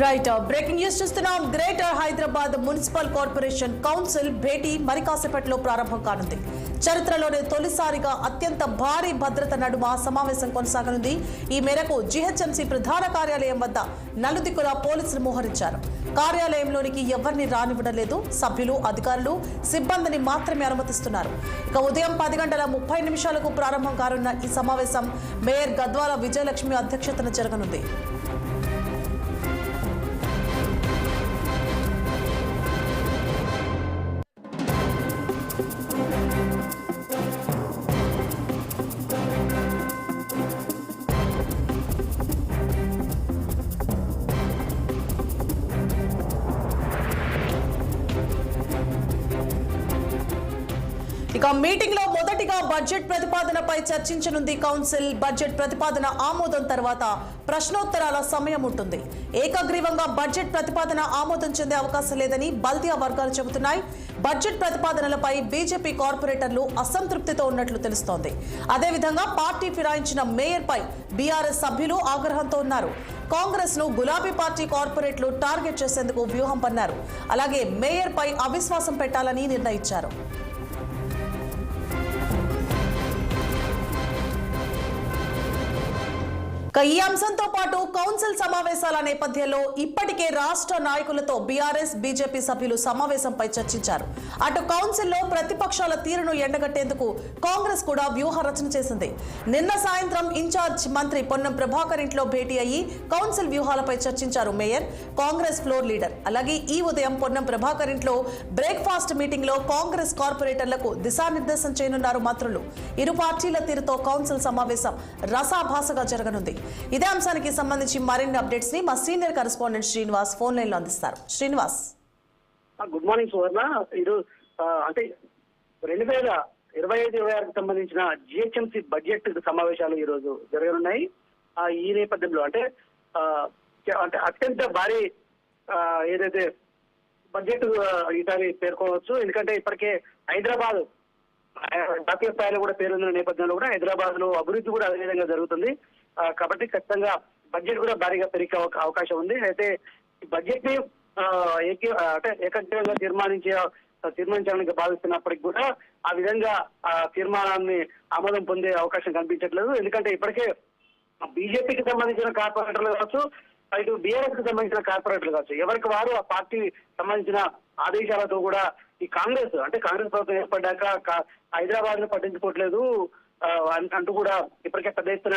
Right breaking news చూస్తున్నాం. Greater Hyderabad Municipal Corporation council భేటీ మరి కాసేపట్లో ప్రారంభం కానుంది. చరిత్రలోనే తొలిసారిగా అత్యంత భారీ భద్రత నడుమ సమావేశం కొనసాగనుంది. ఈ మేరకు జీహెచ్ఎంసీ ప్రధాన కార్యాలయం వద్ద నలుదిక్కుల పోలీసులు మోహరించారు. కార్యాలయంలోనికి ఎవరిని రానివ్వడం లేదు సభ్యులు అధికారులు సిబ్బందిని మాత్రమే అనుమతిస్తున్నారు. ఇక ఉదయం పది గంటల ముప్పై నిమిషాలకు ప్రారంభం కానున్న ఈ సమావేశం మేయర్ గద్వాల విజయలక్ష్మి అధ్యక్షతన జరగనుంది. ఇక మీటింగ్లో మొదటిగా బడ్జెట్ ప్రతిపాదనపై చర్చించనుంది కౌన్సిల్. బడ్జెట్ ప్రతిపాదన ఆమోదం తర్వాత ప్రశ్నోత్తరాల సమయం ఉంటుంది. ఏకగ్రీవంగా బడ్జెట్ ప్రతిపాదన ఆమోదం చెందే అవకాశం లేదని బల్దియా వర్గాలు చెబుతున్నాయి. బడ్జెట్ ప్రతిపాదనలపై బీజేపీ కార్పొరేటర్లు అసంతృప్తితో ఉన్నట్లు తెలుస్తోంది. అదేవిధంగా పార్టీ ఫిరాయించిన మేయర్పై బీఆర్ఎస్ సభ్యులు ఆగ్రహంతో ఉన్నారు. కాంగ్రెస్ను గులాబీ పార్టీ కార్పొరేట్లు టార్గెట్ చేసేందుకు వ్యూహం పన్నారు. అలాగే మేయర్పై అవిశ్వాసం పెట్టాలని నిర్ణయించారు. ఈ అంశంతో పాటు కౌన్సిల్ సమావేశాల నేపథ్యంలో ఇప్పటికే రాష్ట్ర నాయకులతో బీఆర్ఎస్ బీజేపీ సభ్యులు సమావేశంపై చర్చించారు. అటు కౌన్సిల్లో ప్రతిపక్షాల తీరును ఎండగట్టేందుకు కాంగ్రెస్ కూడా వ్యూహ రచన చేసింది. నిన్న సాయంత్రం ఇన్ఛార్జ్ మంత్రి పొన్నం ప్రభాకర్ ఇంట్లో భేటీ అయ్యి కౌన్సిల్ వ్యూహాలపై చర్చించారు మేయర్ కాంగ్రెస్ ఫ్లోర్ లీడర్. అలాగే ఈ ఉదయం పొన్నం ప్రభాకర్ ఇంట్లో బ్రేక్ఫాస్ట్ మీటింగ్లో కాంగ్రెస్ కార్పొరేటర్లకు దిశానిర్దేశం చేయనున్నారు మంత్రులు. ఇరు పార్టీల తీరుతో కౌన్సిల్ సమావేశం రసాభాసగా జరగనుంది. ఇదే అంశానికి సంబంధించి మరిన్ని అప్డేట్స్ని మా సీనియర్ కరెస్పాండెంట్ శ్రీనివాస్ ఫోన్ లైన్లో అందిస్తారు. శ్రీనివాస్. Good morning Suvarna. ఈరోజు అంటే రెండు వేల ఇరవై ఐదు ఇరవై ఆరుకు సంబంధించిన జిహెచ్ఎంసీ బడ్జెట్ సమావేశాలు ఈ రోజు జరగనున్నాయి. ఆ, ఈ నేపథ్యంలో అంటే అంటే అత్యంత భారీ ఏదైతే బడ్జెట్ ఈసారి పేర్కోవచ్చు ఎందుకంటే ఇప్పటికే హైదరాబాద్ జాతీయ స్థాయిలో కూడా పేరున్న నేపథ్యంలో కూడా హైదరాబాద్లో అభివృద్ధి కూడా అదే విధంగా జరుగుతుంది. కాబట్టి ఖచ్చితంగా బడ్జెట్ కూడా భారీగా పెరిగే అవకాశం ఉంది. అయితే ఈ బడ్జెట్ని అంటే ఏకగ్రీవంగా తీర్మానించే తీర్మానించాలని భావిస్తున్నప్పటికి కూడా ఆ విధంగా ఆ తీర్మానాన్ని ఆమోదం పొందే అవకాశం కనిపించట్లేదు. ఎందుకంటే ఇప్పటికే బీజేపీకి సంబంధించిన కార్పొరేటర్లు కావచ్చు ఇటు బీఆర్ఎస్కి సంబంధించిన కార్పొరేటర్లు కావచ్చు ఎవరికి వారు ఆ పార్టీ సంబంధించిన ఆదేశాలతో కూడా ఈ కాంగ్రెస్ అంటే కాంగ్రెస్ ప్రభుత్వం ఏర్పడ్డాక హైదరాబాద్ను పట్టించుకోవట్లేదు. అంటూ కూడా ఇప్పటికే పెద్ద ఎత్తున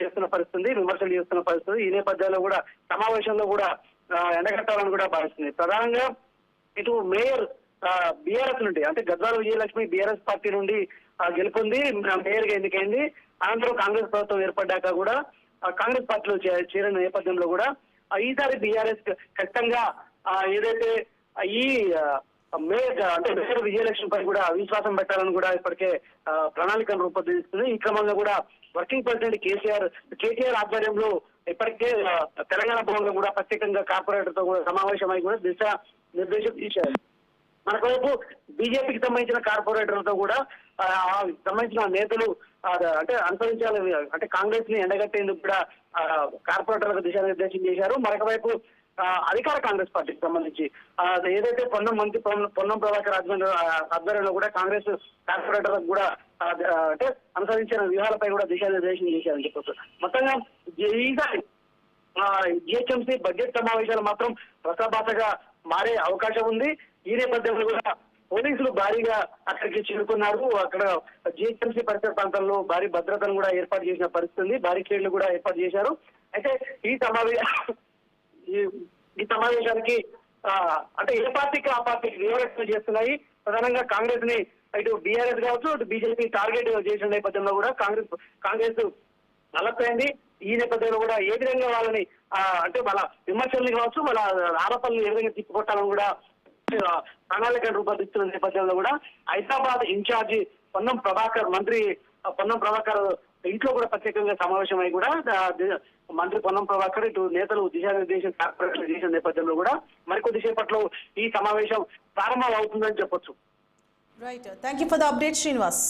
చేస్తున్న పరిస్థితి విమర్శలు చేస్తున్న పరిస్థితి ఈ నేపథ్యంలో కూడా సమావేశంలో కూడా ఎండగట్టాలని కూడా భావిస్తుంది. ప్రధానంగా ఇటు మేయర్ బీఆర్ఎస్ నుండి అంటే గద్వాల విజయలక్ష్మి బీఆర్ఎస్ పార్టీ నుండి ఆ, గెలుపొంది మేయర్గా ఎన్నికైంది. అనంతరం కాంగ్రెస్ ప్రభుత్వం ఏర్పడ్డాక కూడా కాంగ్రెస్ పార్టీలో చేరిన నేపథ్యంలో కూడా ఈసారి బీఆర్ఎస్ ఖచ్చితంగా ఏదైతే ఈ మేయర్ అంటే మేయర్ విజయలక్ష్మి పై కూడా అవిశ్వాసం పెట్టాలని కూడా ఇప్పటికే ఆ, ప్రణాళికను రూపొందిస్తుంది. ఈ క్రమంగా కూడా వర్కింగ్ ప్రెసిడెంట్ కేసీఆర్ కేటీఆర్ ఆధ్వర్యంలో ఇప్పటికే తెలంగాణ తెలంగాణ భవన్లో కూడా ప్రత్యేకంగా కార్పొరేటర్తో కూడా సమావేశమై కూడా దిశ నిర్దేశం తీశారు. మనకు వైపు బీజేపీకి సంబంధించిన కార్పొరేటర్లతో కూడా సంబంధించిన నేతలు అంటే అనుసరించాలని అంటే కాంగ్రెస్ని ఎండగట్టేందుకు కూడా కార్పొరేటర్లకు దిశానిర్దేశం చేశారు. మరొక వైపు అధికార కాంగ్రెస్ పార్టీకి సంబంధించి ఏదైతే పొన్నం మంత్రి పొన్నం- పొన్నం ప్రభాకర్ ఆధ్వర్యంలో కూడా కాంగ్రెస్ కార్పొరేటర్ కూడా అంటే అనుసరించిన వ్యూహాలపై కూడా దిశానిర్దేశం చేశారని చెప్పొచ్చు. మొత్తంగా ఈసారి జిహెచ్ఎంసీ బడ్జెట్ సమావేశాలు మాత్రం రసాభాసగా మారే అవకాశం ఉంది. ఈ నేపథ్యంలో కూడా పోలీసులు భారీగా అక్కడికి చేరుకున్నారు. అక్కడ జిహెచ్ఎంసీ పరిసర ప్రాంతాల్లో భారీ భద్రతను కూడా ఏర్పాటు చేసిన పరిస్థితి ఉంది. కేళ్ళు కూడా ఏర్పాటు చేశారు. అయితే ఈ సమావేశ ఈ- ఈ సమావేశానికి అంటే ఏ పార్టీకి ఆ పార్టీకి వివరణ చేస్తున్నాయి? ప్రధానంగా కాంగ్రెస్ని ఇటు బీఆర్ఎస్ కావచ్చు ఇటు బీజేపీ టార్గెట్ చేసిన నేపథ్యంలో కూడా కాంగ్రెస్ కాంగ్రెస్ అలర్ట్ ఈ నేపథ్యంలో కూడా ఏ విధంగా వాళ్ళని అంటే వాళ్ళ విమర్శల్ని కావచ్చు వాళ్ళ ఆరోపణలు ఏ విధంగా తిప్పికొట్టాలని కూడా ప్రణాళిక రూపొందిస్తున్న నేపథ్యంలో కూడా హైదరాబాద్ ఇన్ఛార్జి పొన్నం ప్రభాకర్ మంత్రి పొన్నం ప్రభాకర్ ఇంట్లో కూడా ప్రత్యేకంగా సమావేశమై కూడా మంత్రి పొన్నం ప్రభాకర్ ఇటు నేతలు దిశానిర్దేశం కార్పొరేషన్ చేసిన నేపథ్యంలో కూడా మరికొద్ది సేపట్లో ఈ సమావేశం ప్రారంభం అవుతుందని చెప్పొచ్చు. Right thank you for the update Srinivas